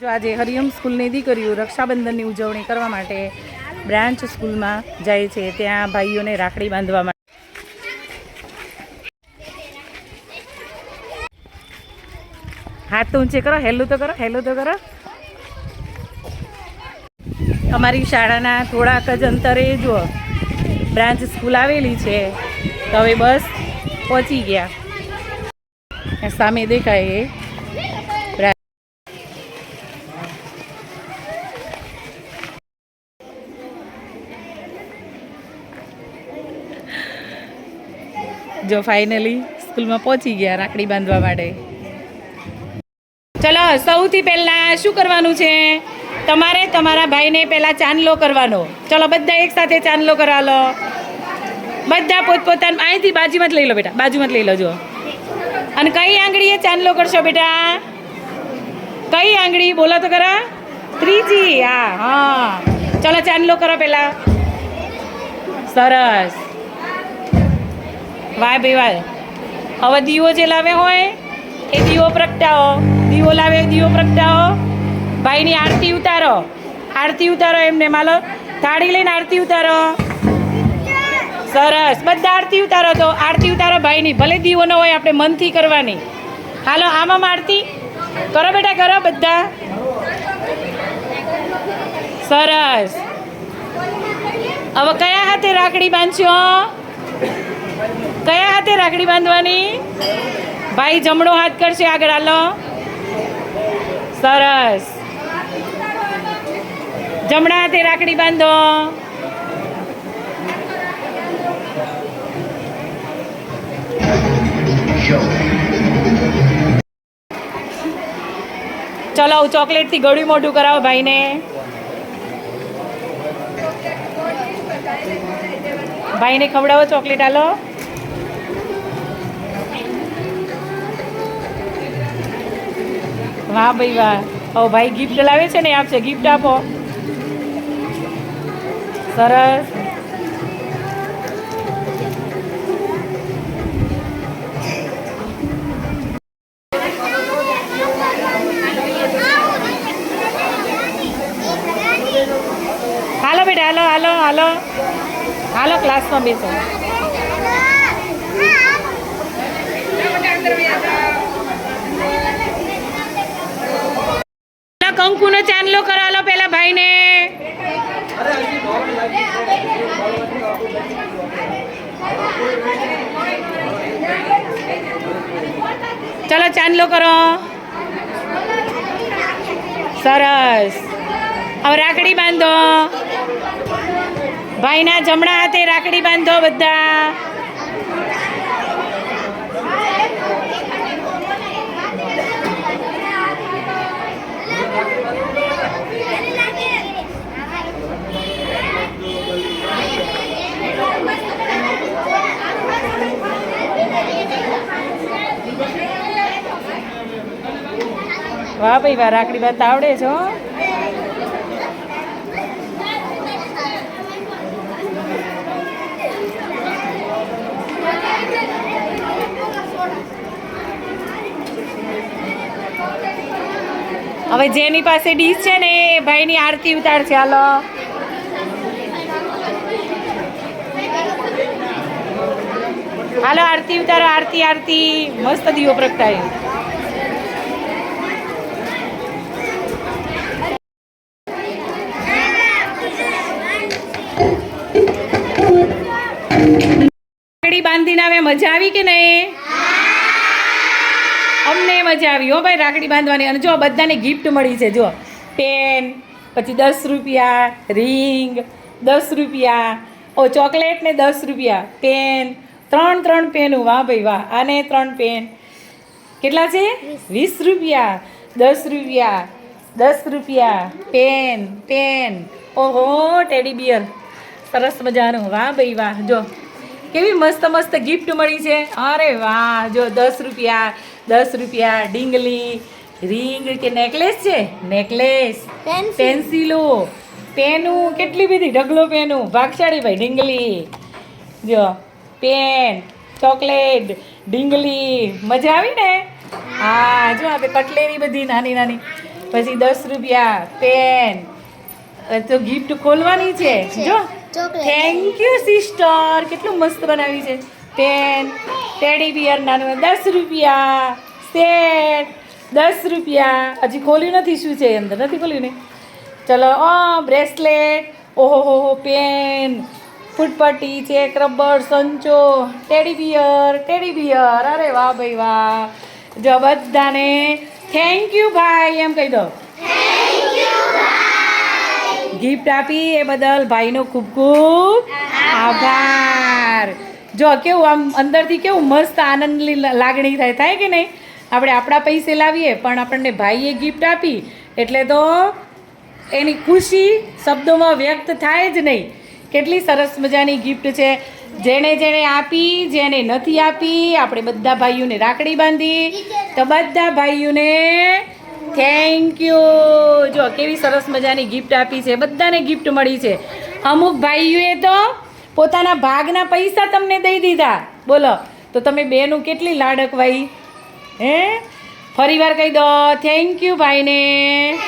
જો આજે હરિયમ સ્કૂલની દીકરીઓ રક્ષાબંધનની ઉજવણી કરવા માટે બ્રાન્ચ સ્કૂલમાં જાય છે, ત્યાં ભાઈઓને રાખડી બાંધવા માટે. હાથ તો ઊંચે કરો હેલું તો કરો હેલું તો કરો. અમારી શાળાના થોડાક જ અંતરે જુઓ બ્રાન્ચ સ્કૂલ આવેલી છે, તો હવે બસ પહોંચી ગયા. સામે દેખાય જો ફાઇનલી સ્કૂલમાં પહોંચી ગયા રાખડી બાંધવા માટે. ચલો, સૌથી પહેલાં શું કરવાનું છે? તમારે તમારા ભાઈને પહેલાં ચાંદલો કરવાનો. ચલો, બધા એકસાથે ચાંદલો કરવા લો. બધા પોતપોતાના, અહીંથી બાજુમાં જ લઈ લો બેટા, બાજુમાં જ લઈ લો જો અને કઈ આંગળીએ ચાંદલો કરશો બેટા? કઈ આંગળી? બોલો તો ખરા. ત્રીજી, હા હા. ચલો, ચાંદલો કરો પહેલાં. સરસ. વાહ ભાઈ વાહ હવે દીવો જે લાવે હોય, એ દીવો પ્રગટાવો. દીવો લાવે દીવો પ્રગટાવો. ભાઈની આરતી ઉતારો. આરતી ઉતારો એમને, માલો. થાળી લઈને આરતી ઉતારો. સરસ. બધા આરતી ઉતારો તો આરતી ઉતારો ભાઈની. ભલે દીવો ન હોય, આપણે મનથી કરવાની. હાલો, આમાં આરતી. કરો બેટા, કરો બધા. સરસ. હવે કયા હાથે રાખડી બાંધશો? કયા હાથે રાખડી બાંધવાની? ભાઈ જમણો હાથ કરશે આગળ, હાલો. સરસ. જમણા હાથે રાખડી બાંધો. ચલો ચોકલેટથી ગળ્યું મોઢું કરાવો ભાઈને. ભાઈને ખવડાવો ચોકલેટ, હાલો. વાહ ભાઈ વાહ. હવે ભાઈ ગિફ્ટ લાવે છે ને, આપશે. ગિફ્ટ આપો. સરસ. હાલો બેટા, હાલો હાલો હાલો. હાલો ક્લાસમાં બેસો કંકુનો ચાંદલો કરાલો પેલા ભાઈને ચલો ચાંદલો કરો. સરસ. હવે રાખડી બાંધો. ભાઈના જમણા હાથે રાખડી બાંધો બધા. વાહ ભાઈ, વાહ, રાખડી બાત આવડે છો હવે જેની પાસે ડીશ છે ને, એ ભાઈની આરતી ઉતારશે, હાલો. હાલો, આરતી ઉતારો, આરતી આરતી. મસ્ત દીવો પ્રગટાય. બાંધીને આવે, મજા આવી કે નહીં? અમને મજા આવી. હો ભાઈ, રાખડી બાંધવાની. અને જો બધાને ગિફ્ટ મળી છે, જો. પેન પછી દસ રૂપિયા રિંગ દસ રૂપિયા. ઓ, ચોકલેટ ને દસ રૂપિયા. પેન ત્રણ ત્રણ પેનું વાહ ભાઈ, વાહ. આને ત્રણ પેન કેટલા છે? વીસ રૂપિયા. દસ રૂપિયા. દસ રૂપિયા. પેન પેન ઓહો ટેડી બિયર સરસ મજાનું. વાહ ભાઈ, વાહ. જો. કેવી મસ્ત મસ્ત ગિફ્ટ મળી છે. અરે વાહ જો દસ રૂપિયા દસ રૂપિયા ડીંગલી રિંગ કે નેકલેસ છે? નેકલેસ. પેન્સિલો પેનું કેટલી બધી ઢગલો પેનું ભાગશાળી ભાઈ ડીંગલી. જો પેન ચોકલેટ ડીંગલી. મજા આવી ને? હા જો આપણે કટલેરી બધી નાની નાની. પછી દસ રૂપિયા પેન તો ગિફ્ટ ખોલવાની છે. જો ચોકલેટ થેન્ક યુ સિસ્ટર કેટલું મસ્ત બનાવી છે. પેન ટેડી બિયર નાનું દસ રૂપિયા. સેટ દસ રૂપિયા. હજી ખોલ્યું નથી. શું છે અંદર? નથી ખોલ્યું ને? ચલો ઓ બ્રેસલેટ ઓહો, હો પેન ફૂટપટ્ટી ચેક રબર, સંચો. ટેડી બિયર ટેડી બિયર અરે વાહ, ભાઈ વાહ. જો બધાને થેન્ક યુ ભાઈ, એમ કહી દો ગિફ્ટ આપી એ બદલ ભાઈનો ખૂબ ખૂબ આભાર. જો કેવું આમ અંદરથી કેવું મસ્ત આનંદની લાગણી થાય થાય કે નહીં? આપણે આપણા પૈસે લાવીએ, પણ આપણને ભાઈએ ગિફ્ટ આપી, એટલે તો એની ખુશી શબ્દોમાં વ્યક્ત થાય જ નહીં. કેટલી સરસ મજાની ગિફ્ટ છે. જેણે જેણે આપી જેને નથી આપી, આપણે બધા ભાઈઓને રાખડી બાંધી, તો બધા ભાઈઓને થેન્ક યુ જો, કેવી સરસ મજાની ગિફ્ટ આપી છે. બધાને ગિફ્ટ મળી છે. અમુક ભાઈઓએ તો પોતાના ભાગના પૈસા તમને દઈ દીધા. બોલો, તો તમે બેનું કેટલી લાડકવાઈ? હે? ફરીવાર કહી દો. થેન્ક યુ ભાઈને.